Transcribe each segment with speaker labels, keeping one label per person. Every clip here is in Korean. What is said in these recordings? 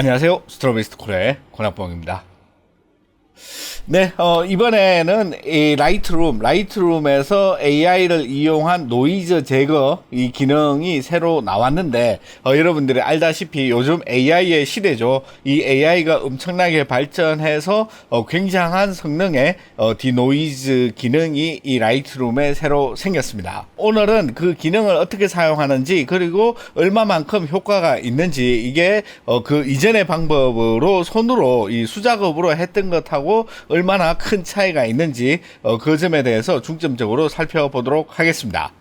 Speaker 1: 안녕하세요. 스트로베스트 콜의 권학봉입니다. 네, 어, 이번에는 이 라이트룸, 라이트룸에서 AI를 이용한 노이즈 제거 이 기능이 새로 나왔는데, 어, 여러분들이 알다시피 요즘 AI의 시대죠. 이 AI가 엄청나게 발전해서 어, 굉장한 성능의 어, 디노이즈 기능이 이 라이트룸에 새로 생겼습니다. 오늘은 그 기능을 어떻게 사용하는지, 그리고 얼마만큼 효과가 있는지, 이게 어, 그 이전의 방법으로 손으로 이 수작업으로 했던 것하고 얼마나 큰 차이가 있는지 어, 그 점에 대해서 중점적으로 살펴보도록 하겠습니다.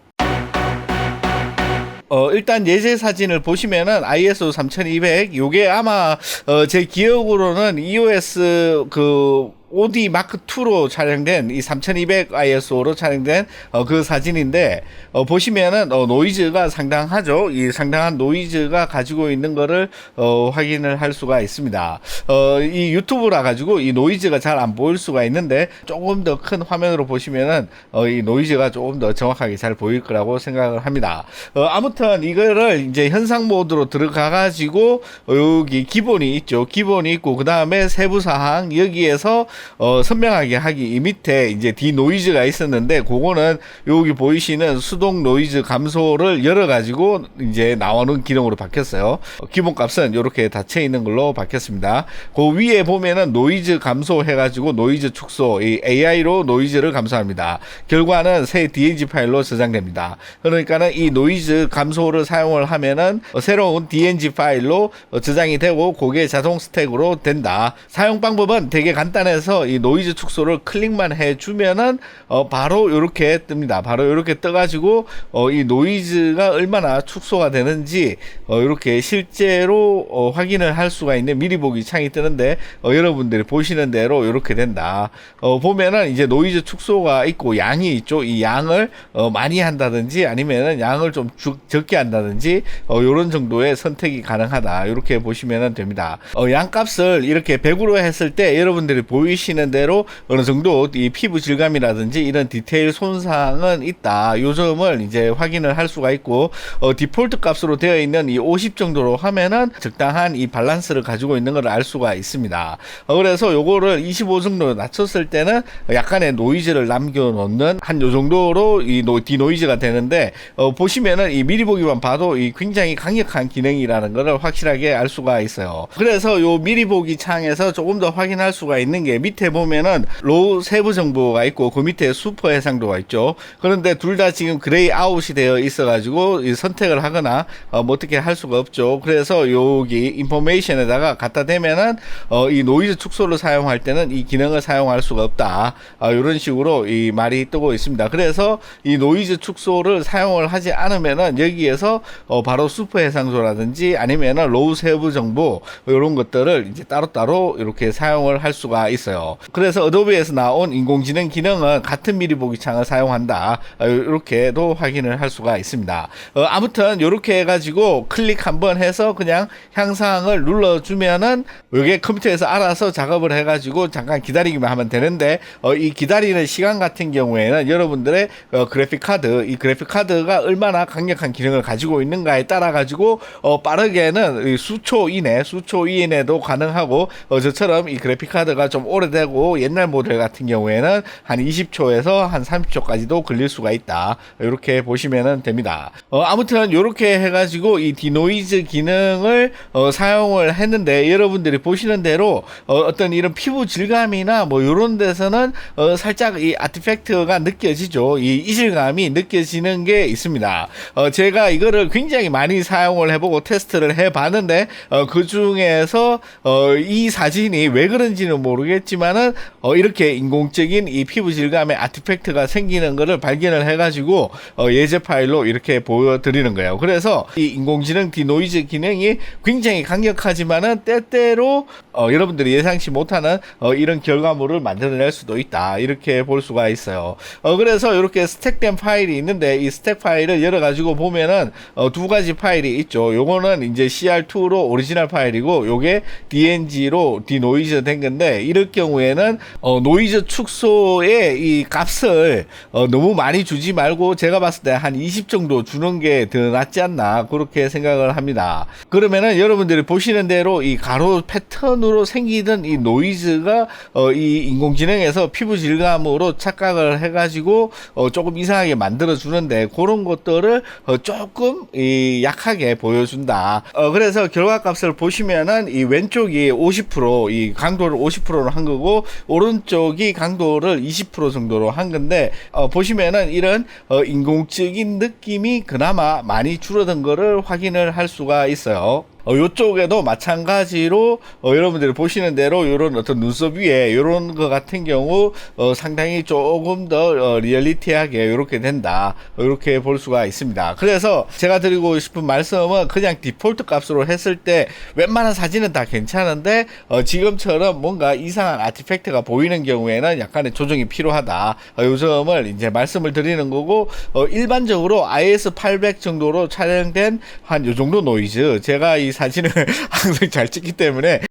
Speaker 1: 어, 일단 예제 사진을 보시면은 ISO 3200 요게 아마 어, 제 기억으로는 EOS 그 OD 마크 2로 촬영된 이 3200 ISO로 촬영된 어, 그 사진인데 어, 보시면은 어, 노이즈가 상당하죠. 이 상당한 노이즈가 가지고 있는 거를 어, 확인을 할 수가 있습니다. 어, 이 유튜브라 가지고 이 노이즈가 잘 안 보일 수가 있는데 조금 더 큰 화면으로 보시면은 어, 이 노이즈가 조금 더 정확하게 잘 보일 거라고 생각을 합니다. 어, 아무튼 이거를 이제 현상 모드로 들어가 가지고 어, 여기 기본이 있죠. 기본이 있고 그 다음에 세부 사항 여기에서 어, 선명하게 하기 이 밑에 이제 디 노이즈가 있었는데 그거는 여기 보이시는 수동 노이즈 감소를 열어 가지고 이제 나오는 기능으로 바뀌었어요. 어, 기본 값은 이렇게 닫혀 있는 걸로 바뀌었습니다. 그 위에 보면은 노이즈 감소 해 가지고 노이즈 축소 이 AI로 노이즈를 감소합니다. 결과는 새 DNG 파일로 저장됩니다. 그러니까는 이 노이즈 감소를 사용을 하면은 어, 새로운 DNG 파일로 어, 저장이 되고 그게 자동 스택으로 된다. 사용 방법은 되게 간단해서 이 노이즈 축소를 클릭만 해주면은 어 바로 이렇게 뜹니다. 바로 이렇게 떠가지고 어 이 노이즈가 얼마나 축소가 되는지 어 이렇게 실제로 어 확인을 할 수가 있는 미리 보기 창이 뜨는데 어 여러분들이 보시는 대로 이렇게 된다. 어 보면은 이제 노이즈 축소가 있고 양이 있죠. 이 양을 어 많이 한다든지 아니면은 양을 좀 주, 적게 한다든지 어 요런 정도의 선택이 가능하다. 이렇게 보시면 됩니다. 어 양값을 이렇게 100으로 했을 때 여러분들이 보이시 는 대로 어느 정도 이 피부 질감이라든지 이런 디테일 손상은 있다. 요 점을 이제 확인을 할 수가 있고 어 디폴트 값으로 되어 있는 이 50 정도로 하면은 적당한 이 밸런스를 가지고 있는 걸 알 수가 있습니다. 어 그래서 요거를 25 정도 낮췄을 때는 약간의 노이즈를 남겨 놓는 한 요 정도로 이 노, 디노이즈가 되는데 어 보시면은 이 미리 보기만 봐도 이 굉장히 강력한 기능이라는 것을 확실하게 알 수가 있어요. 그래서 요 미리 보기 창에서 조금 더 확인할 수가 있는 게 밑에 보면은 로우 세부 정보가 있고 그 밑에 슈퍼 해상도가 있죠. 그런데 둘 다 지금 그레이 아웃이 되어 있어 가지고 선택을 하거나 어, 뭐 어떻게 할 수가 없죠. 그래서 여기 인포메이션에다가 갖다 대면은 어, 이 노이즈 축소를 사용할 때는 이 기능을 사용할 수가 없다. 어, 이런 식으로 이 말이 뜨고 있습니다. 그래서 이 노이즈 축소를 사용을 하지 않으면은 여기에서 어, 바로 슈퍼 해상도라든지 아니면은 로우 세부 정보 이런 것들을 이제 따로따로 이렇게 사용을 할 수가 있어요. 그래서 어도비에서 나온 인공지능 기능은 같은 미리 보기 창을 사용한다. 어, 이렇게도 확인을 할 수가 있습니다. 어, 아무튼 이렇게 해가지고 클릭 한번 해서 그냥 향상을 눌러주면은 이게 컴퓨터에서 알아서 작업을 해가지고 잠깐 기다리기만 하면 되는데 어, 이 기다리는 시간 같은 경우에는 여러분들의 어, 그래픽 카드 이 그래픽 카드가 얼마나 강력한 기능을 가지고 있는가에 따라 가지고 어, 빠르게는 수초 이내 수초 이내도 가능하고 어, 저처럼 이 그래픽 카드가 좀 오래 되고 옛날 모델 같은 경우에는 한 20초에서 한 30초까지도 걸릴 수가 있다. 이렇게 보시면 됩니다. 어, 아무튼 이렇게 해가지고 이 디노이즈 기능을 어, 사용을 했는데 여러분들이 보시는 대로 어, 떤 이런 피부 질감이나 뭐 이런 데서는 어, 살짝 이 아티팩트가 느껴지죠. 이 이질감이 느껴지는 게 있습니다. 어, 제가 이거를 굉장히 많이 사용을 해보고 테스트를 해봤는데 어, 그 중에서 어, 이 사진이 왜 그런지는 모르겠지만 은 어, 이렇게 인공적인 이 피부 질감의 아티팩트가 생기는 것을 발견을 해가지고 어, 예제 파일로 이렇게 보여드리는 거예요. 그래서 이 인공지능 디노이즈 기능이 굉장히 강력하지만은 때때로 어, 여러분들이 예상치 못하는 어, 이런 결과물을 만들어낼 수도 있다. 이렇게 볼 수가 있어요. 어, 그래서 이렇게 스택된 파일이 있는데 이 스택 파일을 열어 가지고 보면은 어, 두 가지 파일이 있죠. 요거는 이제 CR2로 오리지널 파일이고 요게 DNG로 디노이즈 된 건데 이렇게 경우에는 어, 노이즈 축소의 이 값을 어, 너무 많이 주지 말고 제가 봤을 때 한 20 정도 주는 게 더 낫지 않나 그렇게 생각을 합니다. 그러면은 여러분들이 보시는 대로 이 가로 패턴으로 생기던 이 노이즈가 어, 이 인공지능에서 피부 질감으로 착각을 해가지고 어, 조금 이상하게 만들어 주는데 그런 것들을 어, 조금 이 약하게 보여준다. 어, 그래서 결과값을 보시면은 이 왼쪽이 50%이 강도를 50%로 한 거고 오른쪽이 강도를 20% 정도로 한 건데 어, 보시면은 이런 어, 인공적인 느낌이 그나마 많이 줄어든 거를 확인을 할 수가 있어요. 어, 요쪽에도 마찬가지로 어, 여러분들이 보시는 대로 이런 어떤 눈썹 위에 이런 거 같은 경우 어, 상당히 조금 더 어, 리얼리티하게 이렇게 된다 이렇게 볼 수가 있습니다. 그래서 제가 드리고 싶은 말씀은 그냥 디폴트 값으로 했을 때 웬만한 사진은 다 괜찮은데 어, 지금처럼 뭔가 이상한 아티팩트가 보이는 경우에는 약간의 조정이 필요하다. 어, 요 점을 이제 말씀을 드리는 거고 어, 일반적으로 IS 800 정도로 촬영된 한 요 정도 노이즈 제가 이 사진을 항상 잘 찍기 때문에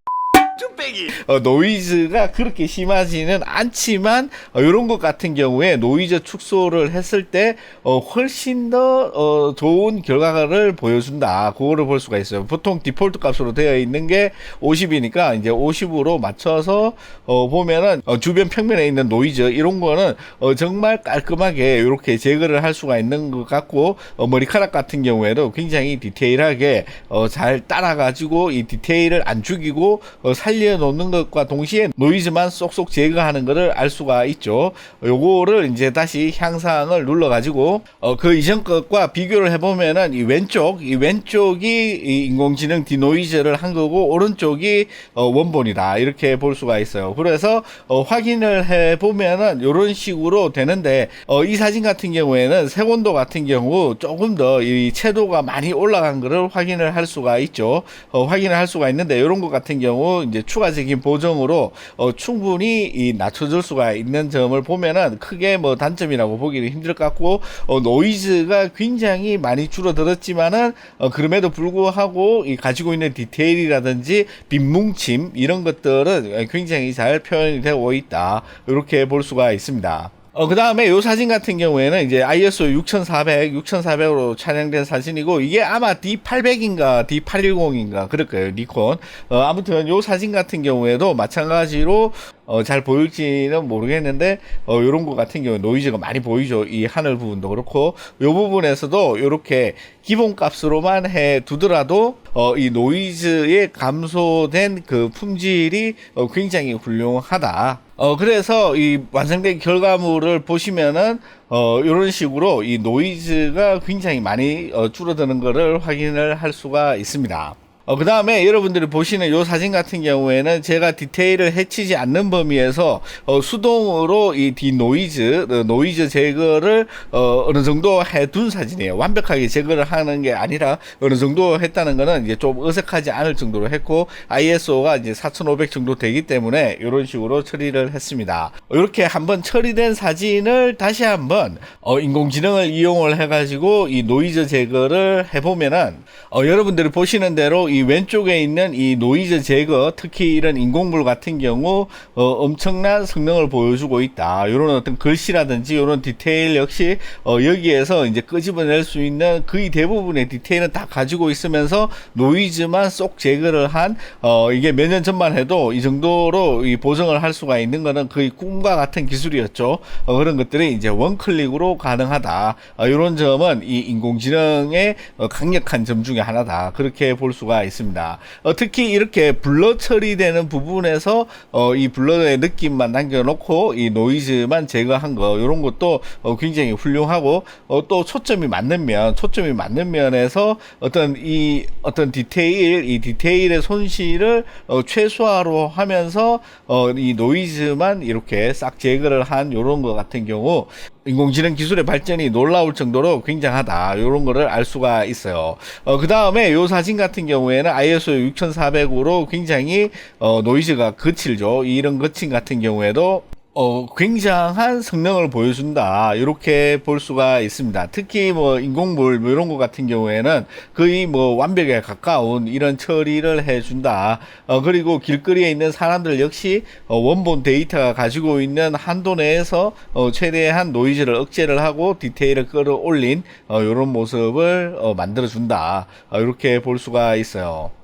Speaker 1: 어, 노이즈가 그렇게 심하지는 않지만 어, 이런 것 같은 경우에 노이즈 축소를 했을 때 어, 훨씬 더 어, 좋은 결과를 보여준다. 그거를 볼 수가 있어요. 보통 디폴트 값으로 되어 있는 게 50이니까 이제 50으로 맞춰서 어, 보면은 어, 주변 평면에 있는 노이즈 이런 거는 어, 정말 깔끔하게 이렇게 제거를 할 수가 있는 것 같고 어, 머리카락 같은 경우에도 굉장히 디테일하게 어, 잘 따라가지고 이 디테일을 안 죽이고 어, 살려놓는 것과 동시에 노이즈만 쏙쏙 제거하는 것을 알 수가 있죠. 요거를 이제 다시 향상을 눌러가지고 어, 그 이전 것과 비교를 해보면은 이 왼쪽 이 왼쪽이 이 인공지능 디노이즈를 한 거고 오른쪽이 어, 원본이다 이렇게 볼 수가 있어요. 그래서 어, 확인을 해보면은 이런 식으로 되는데 어, 이 사진 같은 경우에는 색온도 같은 경우 조금 더 이 채도가 많이 올라간 것을 확인을 할 수가 있죠. 어, 확인을 할 수가 있는데 이런 것 같은 경우 이제 추가적인 보정으로 어, 충분히 이 낮춰줄 수가 있는 점을 보면은 크게 뭐 단점이라고 보기는 힘들 것 같고 어, 노이즈가 굉장히 많이 줄어들었지만은 어, 그럼에도 불구하고 이 가지고 있는 디테일이라든지 빗뭉침 이런 것들은 굉장히 잘 표현이 되고 있다 이렇게 볼 수가 있습니다. 어, 그 다음에 요 사진 같은 경우에는 이제 ISO 6400, 6400으로 촬영된 사진이고, 이게 아마 D800인가 D810인가, 그럴 거예요, 니콘. 어, 아무튼 요 사진 같은 경우에도 마찬가지로, 어, 잘 보일지는 모르겠는데, 어, 요런 거 같은 경우 노이즈가 많이 보이죠. 이 하늘 부분도 그렇고, 요 부분에서도 요렇게 기본 값으로만 해 두더라도, 어, 이 노이즈의 감소된 그 품질이 어, 굉장히 훌륭하다. 어, 그래서 이 완성된 결과물을 보시면은, 어, 이런 식으로 이 노이즈가 굉장히 많이 어, 줄어드는 것을 확인을 할 수가 있습니다. 어, 그 다음에 여러분들이 보시는 이 사진 같은 경우에는 제가 디테일을 해치지 않는 범위에서 어, 수동으로 이 디노이즈, 어, 노이즈 제거를 어, 어느 정도 해둔 사진이에요. 완벽하게 제거를 하는 게 아니라 어느 정도 했다는 거는 이제 좀 어색하지 않을 정도로 했고 ISO가 이제 4500 정도 되기 때문에 이런 식으로 처리를 했습니다. 이렇게 한번 처리된 사진을 다시 한번 어, 인공지능을 이용을 해가지고 이 노이즈 제거를 해보면은 어, 여러분들이 보시는 대로 이 왼쪽에 있는 이 노이즈 제거 특히 이런 인공물 같은 경우 어, 엄청난 성능을 보여주고 있다. 이런 어떤 글씨라든지 이런 디테일 역시 어, 여기에서 이제 끄집어낼 수 있는 거의 대부분의 디테일은 다 가지고 있으면서 노이즈만 쏙 제거를 한 어, 이게 몇 년 전만 해도 이 정도로 이 보정을 할 수가 있는 거는 거의 꿈과 같은 기술이었죠. 어, 그런 것들이 이제 원클릭으로 가능하다. 어, 이런 점은 이 인공지능의 어, 강력한 점 중에 하나다. 그렇게 볼 수가 있습니다. 어, 특히 이렇게 블러 처리되는 부분에서 어, 이 블러의 느낌만 남겨놓고 이 노이즈만 제거한 거 이런 것도 어, 굉장히 훌륭하고 어, 또 초점이 맞는 면, 초점이 맞는 면에서 어떤 이 어떤 디테일, 이 디테일의 손실을 어, 최소화로 하면서 어, 이 노이즈만 이렇게 싹 제거를 한 이런 거 같은 경우 인공지능 기술의 발전이 놀라울 정도로 굉장하다. 이런 거를 알 수가 있어요. 어, 그 다음에 이 사진 같은 경우에는 ISO 6400으로 굉장히 어, 노이즈가 거칠죠. 이런 거친 같은 경우에도 어, 굉장한 성능을 보여준다. 이렇게 볼 수가 있습니다. 특히 뭐 인공물 뭐 이런 거 같은 경우에는 거의 뭐 완벽에 가까운 이런 처리를 해준다. 어, 그리고 길거리에 있는 사람들 역시 어, 원본 데이터가 가지고 있는 한도 내에서 어, 최대한 노이즈를 억제를 하고 디테일을 끌어올린 어, 이런 모습을 어, 만들어준다. 어, 이렇게 볼 수가 있어요.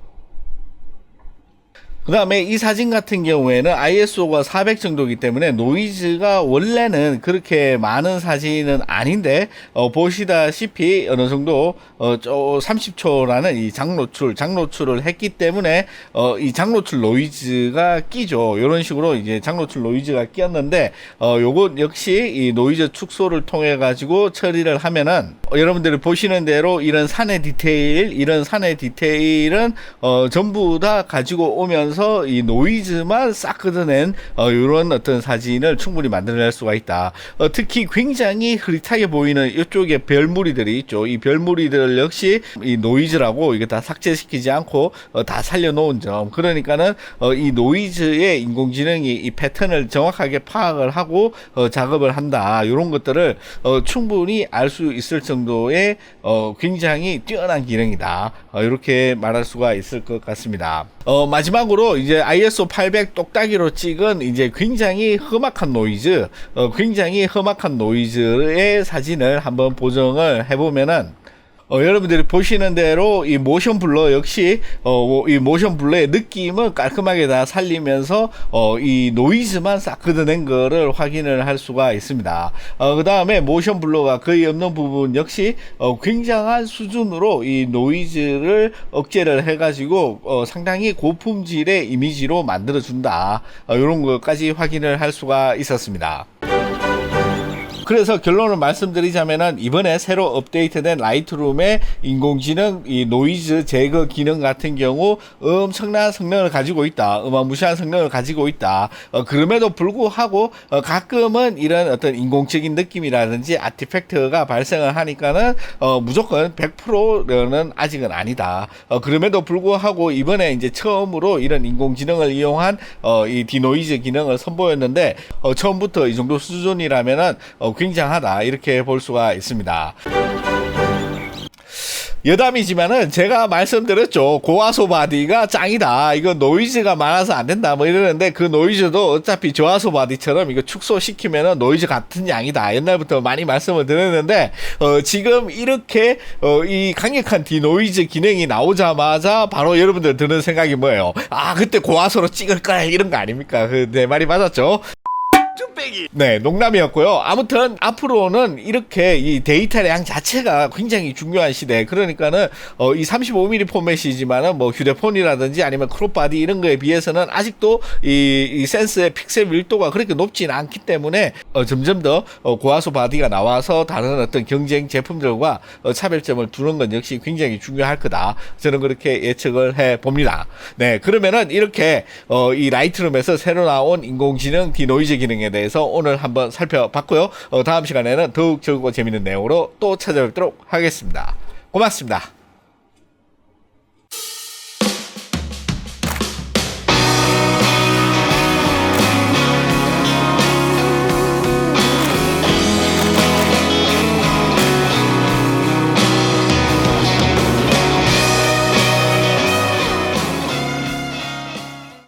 Speaker 1: 그 다음에 이 사진 같은 경우에는 ISO가 400 정도이기 때문에 노이즈가 원래는 그렇게 많은 사진은 아닌데 어, 보시다시피 어느 정도 어, 30초라는 이 장노출 장노출을 했기 때문에 어, 이 장노출 노이즈가 끼죠. 이런 식으로 이제 장노출 노이즈가 끼었는데 어, 요것 역시 이 노이즈 축소를 통해 가지고 처리를 하면은 어, 여러분들이 보시는 대로 이런 산의 디테일 이런 산의 디테일은 어, 전부 다 가지고 오면서 이 노이즈만 싹 걷어낸 어, 이런 어떤 사진을 충분히 만들어낼 수가 있다. 어, 특히 굉장히 흐릿하게 보이는 이쪽에 별무리들이 있죠. 이 별무리들 역시 이 노이즈라고 이게 다 삭제시키지 않고 어, 다 살려놓은 점. 그러니까는 어, 이 노이즈의 인공지능이 이 패턴을 정확하게 파악을 하고 어, 작업을 한다. 이런 것들을 어, 충분히 알 수 있을 정도의 어, 굉장히 뛰어난 기능이다. 어, 이렇게 말할 수가 있을 것 같습니다. 어, 마지막으로 이제 ISO 800 똑딱이로 찍은 이제 굉장히 험악한 노이즈, 어, 굉장히 험악한 노이즈의 사진을 한번 보정을 해보면은 어, 여러분들이 보시는 대로 이 모션 블러 역시 어, 이 모션 블러의 느낌을 깔끔하게 다 살리면서 어, 이 노이즈만 싹 걷어낸 거를 확인을 할 수가 있습니다. 어, 그 다음에 모션 블러가 거의 없는 부분 역시 어, 굉장한 수준으로 이 노이즈를 억제를 해가지고 어, 상당히 고품질의 이미지로 만들어준다. 어, 이런 것까지 확인을 할 수가 있었습니다. 그래서 결론을 말씀드리자면은 이번에 새로 업데이트된 라이트룸의 인공지능 이 노이즈 제거 기능 같은 경우 엄청난 성능을 가지고 있다. 어마무시한 성능을 가지고 있다. 어, 그럼에도 불구하고 어, 가끔은 이런 어떤 인공적인 느낌이라든지 아티팩트가 발생을 하니까는 어, 무조건 100%는 아직은 아니다. 어, 그럼에도 불구하고 이번에 이제 처음으로 이런 인공지능을 이용한 어, 이 디노이즈 기능을 선보였는데 어, 처음부터 이 정도 수준이라면은 어, 굉장하다 이렇게 볼 수가 있습니다. 여담이지만은 제가 말씀드렸죠. 고화소 바디가 짱이다. 이거 노이즈가 많아서 안 된다. 뭐 이러는데 그 노이즈도 어차피 저하소 바디처럼 이거 축소시키면은 노이즈 같은 양이다. 옛날부터 많이 말씀을 드렸는데 어, 지금 이렇게 어, 이 강력한 디노이즈 기능이 나오자마자 바로 여러분들 드는 생각이 뭐예요? 아 그때 고화소로 찍을 거야 이런 거 아닙니까? 그 내 말이 맞았죠? 쭈빼기. 네, 농담이었고요. 아무튼 앞으로는 이렇게 이 데이터량 자체가 굉장히 중요한 시대. 그러니까는 어, 이 35mm 포맷이지만은 뭐 휴대폰이라든지 아니면 크롭바디 이런 거에 비해서는 아직도 이, 이 센스의 픽셀 밀도가 그렇게 높지는 않기 때문에 어, 점점 더 어, 고화소 바디가 나와서 다른 어떤 경쟁 제품들과 어, 차별점을 두는 건 역시 굉장히 중요할 거다. 저는 그렇게 예측을 해 봅니다. 네, 그러면은 이렇게 어, 이 라이트룸에서 새로 나온 인공지능 디노이즈 기능에 대해서 오늘 한번 살펴봤고요. 어, 다음 시간에는 더욱 즐겁고 재밌는 내용으로 또 찾아뵙도록 하겠습니다. 고맙습니다.